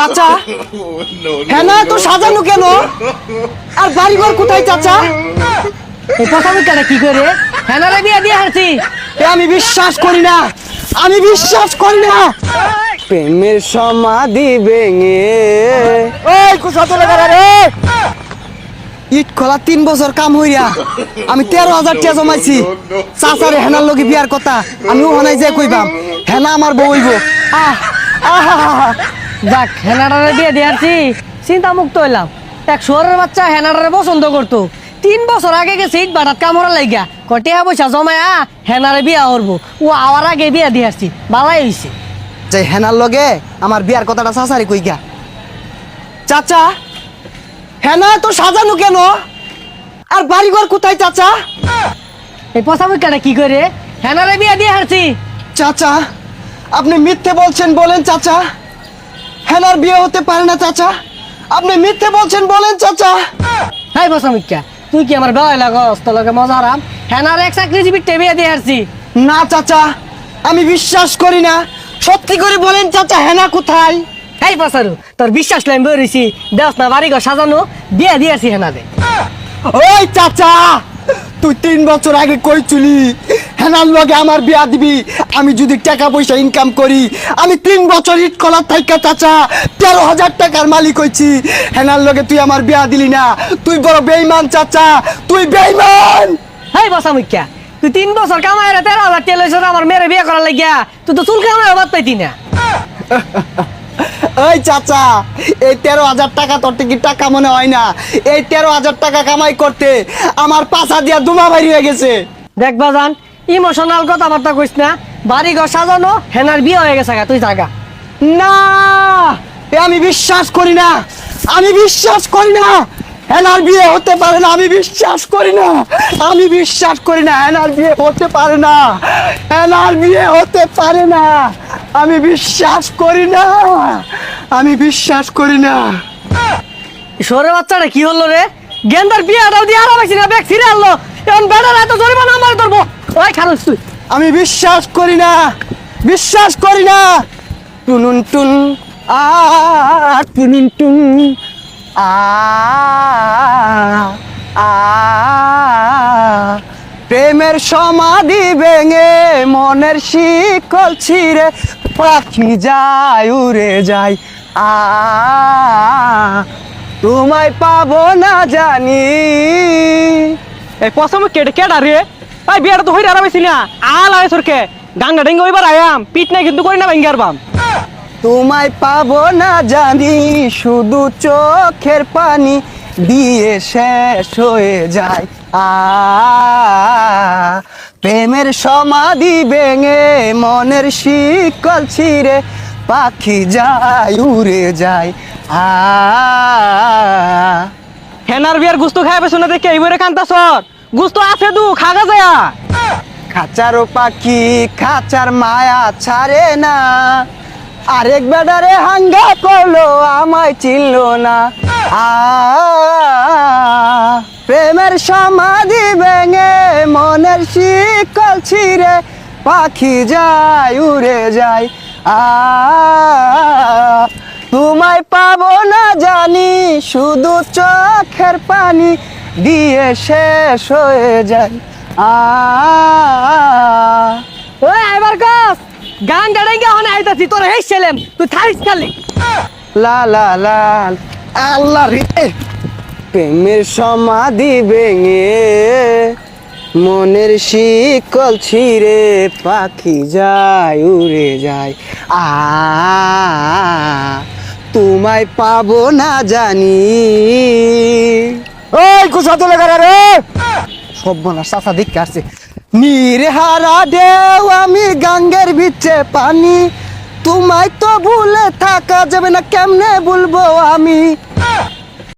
চাচা? হ্যাঁ না তো সাজানো কেন? আর বাড়িঘর কোথায় চাচা? এই কি করে হেনারে বিয়া দিয়ে হারছি। আমি বিশ্বাস করি না। আমি বিশ্বাস করি না। প্রেমের সমাধি ভেঙে। ওই কুসা তোলে রে ইট খোলা তিন বছর কাম হইয়া আমি তেরো হাজার টাকা জমাইছি। চাচারে হেনার লগে বিয়ার কথা আমি ওখানে যে কইবাম। হেনা আমার বউ হইব। আহ আহা। যাক হেনাডারে বিয়ে দিয়ে হারছি চিন্তা মুক্ত হইলাম। এক শহরের বাচ্চা হেনাডারে পছন্দ করতো। তিন বছর আগে গেছে ইট বাটাত কামড়া লাগিয়া কটিয়া পয়সা জমায়া হেনারে বিয়া করব। ও আওয়ার আগে বিয়া দিয়ে আসছি। বালাই হইছে। যে হেনার লগে আমার বিয়ার কথাটা চাচারে কই গা চাচা হেনা তো সাজানো কেন? আর বাড়িঘর কোথায় চাচা? এই পচামিকাটা কি করে? হেনারে বিয়া দিয়ে হারছি। চাচা আপনি মিথ্যে বলছেন বলেন চাচা। হেনার বিয়ে হতে পারে না চাচা। আপনি মিথ্যে বলছেন বলেন চাচা। হাই পচামিকা তুই কি আমার বেলা লাগস? তোর লগে মজা আরাম? হেনারে এক চাকরিজীবী বিয়া দিয়ে হারছি না চাচা। আমি বিশ্বাস করি না। সত্যি করে বলেন চাচা হেনা কোথায়? এই পাসারু তোর বিশ্বাস লাইন বেরিয়েছি দেখ না বাড়ি ঘর সাজানো বিয়া দিয়েছি হেনারে ওই চাচা তুই তিন বছর আগে কই চুলি হেনার লগে আমার বিয়া দিবি। আমি যদি টাকা পয়সা ইনকাম করি আমি তিন বছর ইট কলার থাইকা চাচা তেরো হাজার টাকার মালিক হইছি। হেনার লগে তুই আমার বিয়া দিলি না। তুই বড় বেইমান চাচা তুই বেইমান হেই বসামিকা তুই তিন বছর কামাই রে তেরো হাজার হয়েছে আমার মেয়ের বিয়ে করার লাগিয়া তুই তো চুল কামাই বাদ পাইতি না। ওই চাচা এই তেরো হাজার টাকা তোর থেকে টাকা মনে হয় না। এই তেরো হাজার টাকা কামাই করতে আমার পাশা দিয়া দুমা বাইর হয়ে গেছে। দেখ বাজান ইমোশনাল কথাবার্তা কইস না, বাড়ি ঘর সাজানো, হেনার বিয়ে হয়ে গেছে তুই জাগা না আমি বিশ্বাস করি না, আমি বিশ্বাস করি না, হেনার বিয়ে হতে পারে না, আমি বিশ্বাস করি না, আমি বিশ্বাস করি না, হেনার বিয়ে হতে পারে না, হেনার বিয়ে হতে পারে না, আমি বিশ্বাস করি না, আমি বিশ্বাস করি না। সরে বাচ্চাটা, কি হলো রে? গেন্দার বিয়ে দাও দিয়ে আরাম আছি না? ব্যাগ ছিঁড়ে আনলো। এখন বেড়ার এত জরিমানা আমার ধরবো ওই খারুস তুই। আমি বিশ্বাস করি না, বিশ্বাস করি না। টুনুন টুন, আ, টুনুন টুন, আ আ প্রেমের সমাধি ভেঙে মনের শিকল ছিঁড়ে পাখি যায়, উড়ে যায়, আ। তোমায় পাবো না জানি। এই পছন্দ কেটে কেডা রে? ভাই বিয়াটা তো হইরে আরামাইছি না। আল আয় সরকে গাঙ্গা ডেঙ্গা ওইবার আয়াম। পিট নাই কিন্তু করি না ভেঙ্গার বাম। তোমায় পাবো না জানি শুধু চোখের পানি দিয়ে শেষ হয়ে যায়। আ প্রেমের সমাধি ভেঙে মনের শিকল ছিঁড়ে পাখি যায় উড়ে যায়। আ হেনার বিয়ার গুস্ত খাই পেছো না দেখে এইবারে কান্তা সর গুস্ত আছে দু খাগা যায়া খাঁচারও পাখি, খাঁচার মায়া ছাড়ে না। আরেক বেডারে হাঙ্গা করল, আমায় চিনল না। আ, প্রেমের সমাধি ভেঙে মনের শিকল ছিঁড়ে পাখি যায়, উড়ে যায়। আ, তোমায় পাবো না জানি, শুধু চোখের পানি। দিয়ে শেষ হয়ে যায়। এবার কস, গান গাড়াই গিয়ে হনে আইতাছি, তোর হেই ছেলেম তুই থারিস খালি। লা লা লা, আল্লাহ রে, প্রেমের সমাধি ভেঙে মনের শিকল ছিঁড়ে পাখি যায়, উড়ে যায়। আ, তোমায় পাবো না জানি। ওই কুসা তোলে গাড়া রে? সব বনার চাচা দিকে আসছে। নিরহারা দেও, আমি গাঙ্গের বিচে পানি। তোমায় তো ভুলে থাকা যাবে না, কেমনে বলব আমি?